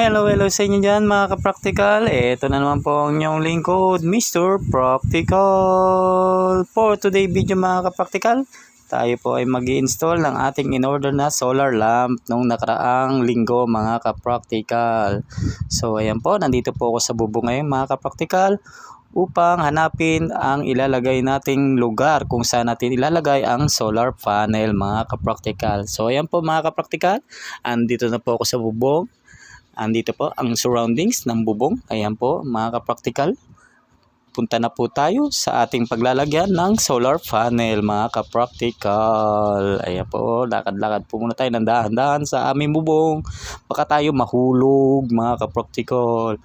Hello, hello sa inyo dyan mga ka-practical. Ito na naman po ang inyong lingkod, Mr. Practical. For today video mga ka-practical, tayo po ay mag install ng ating in-order na solar lamp nung nakaraang linggo mga ka-practical. So ayan po, nandito po ako sa bubong ngayon mga ka-practical upang hanapin ang ilalagay nating lugar kung saan natin ilalagay ang solar panel mga ka-practical. So ayan po mga ka-practical, andito na po ako sa bubong. Andito po ang surroundings ng bubong. Ayan po mga ka-practical. Punta na po tayo sa ating paglalagyan ng solar panel mga ka-practical. Ayan po, lakad-lakad po muna tayo ng dahan-dahan sa aming bubong. Baka tayo mahulog mga ka-practical.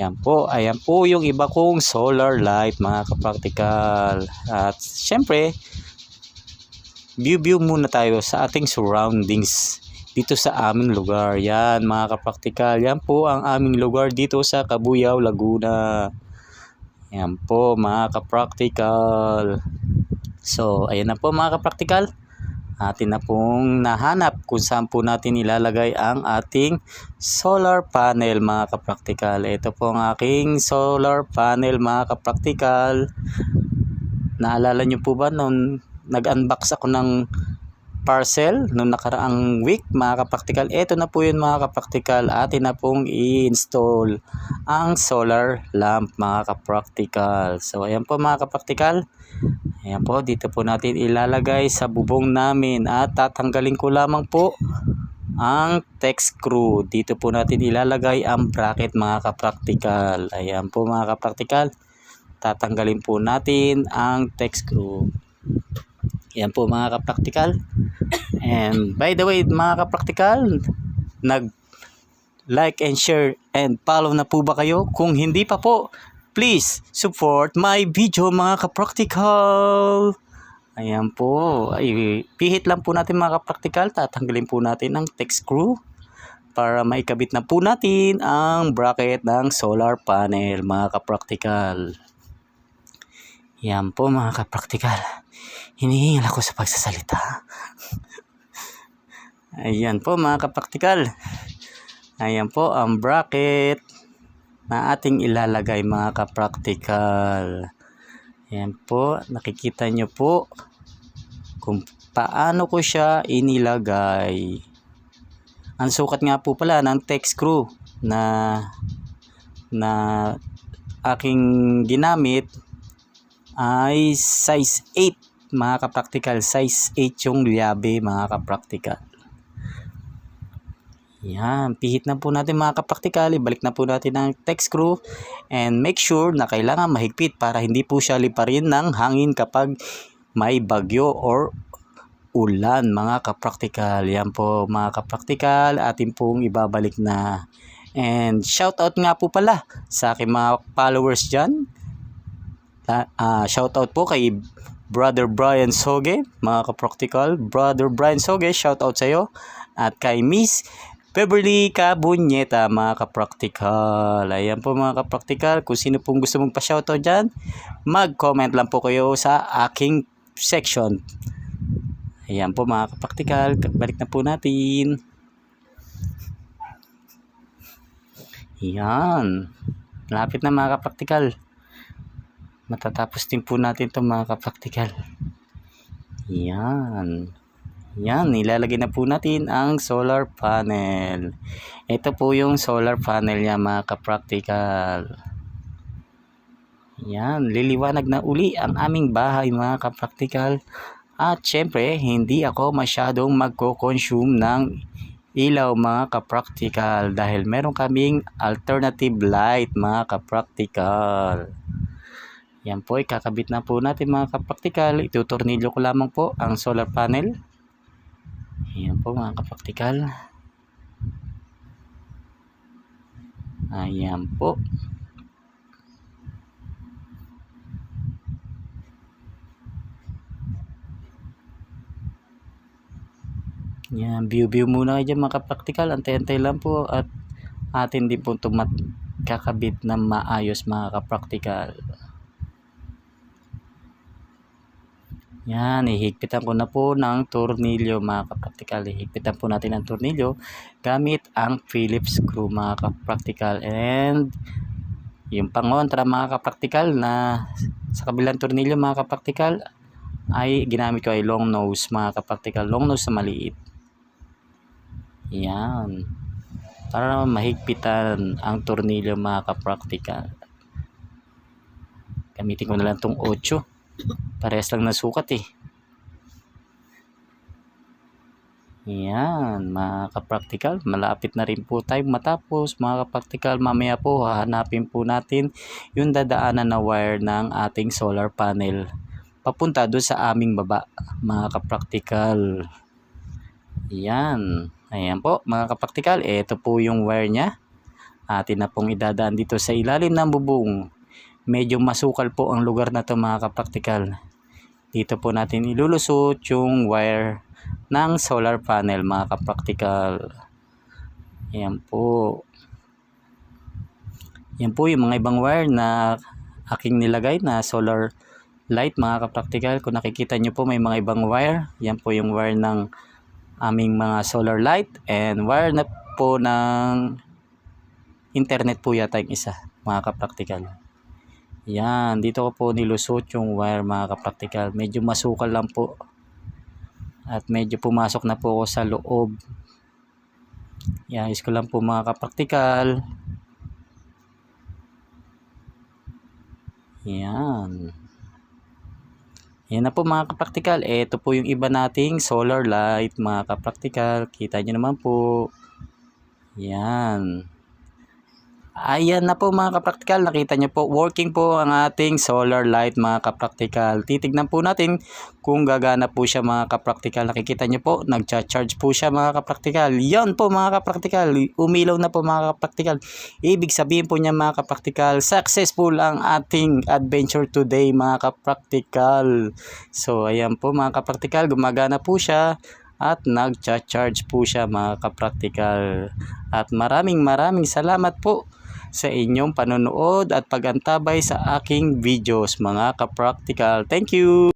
Ayan po, ayan po yung iba kong solar light mga ka-practical. At syempre, view-view muna tayo sa ating surroundings dito sa aming lugar. Yan mga kapraktikal, yan po ang aming lugar dito sa Kabuyao, Laguna. Yan po mga kapraktikal. So, ayan na po mga kapraktikal. Atin na pong nahanap kung saan po natin ilalagay ang ating solar panel mga kapraktikal. Ito po ang aking solar panel mga kapraktikal. Naalala nyo po ba nung nag-unbox ako ng parcel nung nakaraang week mga kapraktikal. Ito na po yun mga kapraktikal. Atin na pong i-install ang solar lamp mga kapraktikal. So ayan po mga kapraktikal. Ayan po dito po natin ilalagay sa bubong namin at tatanggalin ko lamang po ang text screw. Dito po natin ilalagay ang bracket mga kapraktikal. Ayan po mga kapraktikal. Tatanggalin po natin ang text screw. Yan po mga kapraktikal. And by the way mga kapraktikal, nag like and share and follow na po ba kayo? Kung hindi pa po, please support my video mga kapraktikal. Ayan po. Ay, pihit lang po natin mga kapraktikal. Tatanggalin po natin ang text screw para maikabit na po natin ang bracket ng solar panel mga kapraktikal. Yan po mga kapraktikal. Hinihingal ako sa pagsasalita. Ayan po mga kapraktikal. Ayan po ang bracket na ating ilalagay mga kapraktikal. Ayan po, nakikita nyo po kung paano ko siya inilagay. Ang sukat nga po pala ng text screw na na aking ginamit ay size 8 mga kapraktikal size 8 yung liabe mga kapraktikal yan pihit na po natin mga kapraktikal ibalik na po natin ang text screw and make sure na kailangan mahigpit para hindi po siya liparin ng hangin kapag may bagyo or ulan mga kapraktikal. Yan po mga kapraktikal. Atin pong ibabalik na. And shout out nga po pala sa aking mga followers dyan. Uh, shout out po kay Brother Brian Soge, mga ka-practical. Brother Brian Soge, shout out sa iyo. At kay Miss Beverly Cabunyeta, mga ka-practical. Ayan po mga ka-practical. Kung sino pong gusto mong pa-shoutout dyan, mag-comment lang po kayo sa aking section. Ayan po mga ka-practical. Balik na po natin. Ayan. Lapit na mga ka-practical matatapos din po natin itong mga kapraktikal. Yan. Yan, nilalagay na po natin ang solar panel. Ito po yung solar panel niya mga kapraktikal. Yan, liliwanag na uli ang aming bahay mga kapraktikal. At syempre, hindi ako masyadong magko-consume ng ilaw mga kapraktikal dahil meron kaming alternative light mga kapraktikal. Yan po, ikakabit na po natin mga kapraktikal. Itutornilyo ko lamang po ang solar panel. Yan po mga kapraktikal. Ayan po. Yan, view-view muna kayo dyan mga kapraktikal. Antay-antay lang po at atin din po tumat kakabit na maayos mga kapraktikal. Yan, ihigpitan ko na po ng tornilyo mga kapraktikal. Ihigpitan po natin ang tornilyo gamit ang Phillips screw mga kapraktikal. And yung pangontra mga kapraktikal na sa kabilang tornilyo mga kapraktikal ay ginamit ko ay long nose mga kapraktikal. Long nose na maliit. Yan. Para mahigpitan ang tornilyo mga kapraktikal. Gamitin ko na lang tong 8. Parehas lang na sukat eh. Yan, mga kapraktikal. Malapit na rin po tayo matapos. Mga kapraktikal, mamaya po hahanapin po natin yung dadaanan na wire ng ating solar panel. Papunta doon sa aming baba, mga kapraktikal. Yan. Ayan po, mga kapraktikal. Ito po yung wire niya. Atin na pong idadaan dito sa ilalim ng bubong. Medyo masukal po ang lugar na to mga kapraktikal. Dito po natin ilulusot yung wire ng solar panel mga kapraktikal. Yan po. Yan po yung mga ibang wire na aking nilagay na solar light mga kapraktikal. Kung nakikita nyo po may mga ibang wire. Yan po yung wire ng aming mga solar light and wire na po ng internet po yata yung isa mga kapraktikal. Yan, dito ko po nilusot yung wire mga kapraktikal. Medyo masukal lang po. At medyo pumasok na po ako sa loob. Yan, is ko lang po mga kapraktikal. Yan. Yan na po mga kapraktikal. Ito po yung iba nating solar light mga kapraktikal. Kita nyo naman po. Yan. Ayan na po mga kapraktikal, nakita nyo po, working po ang ating solar light mga kapraktikal. Titignan po natin kung gagana po siya mga kapraktikal. Nakikita nyo po, nagcha-charge po siya mga kapraktikal. Yan po mga kapraktikal, umilaw na po mga kapraktikal. Ibig sabihin po niya mga kapraktikal, successful ang ating adventure today mga kapraktikal. So ayan po mga kapraktikal, gumagana po siya at nagcha-charge po siya mga kapraktikal. At maraming maraming salamat po sa inyong panonood at pagantabay sa aking videos mga kapraktikal. Thank you!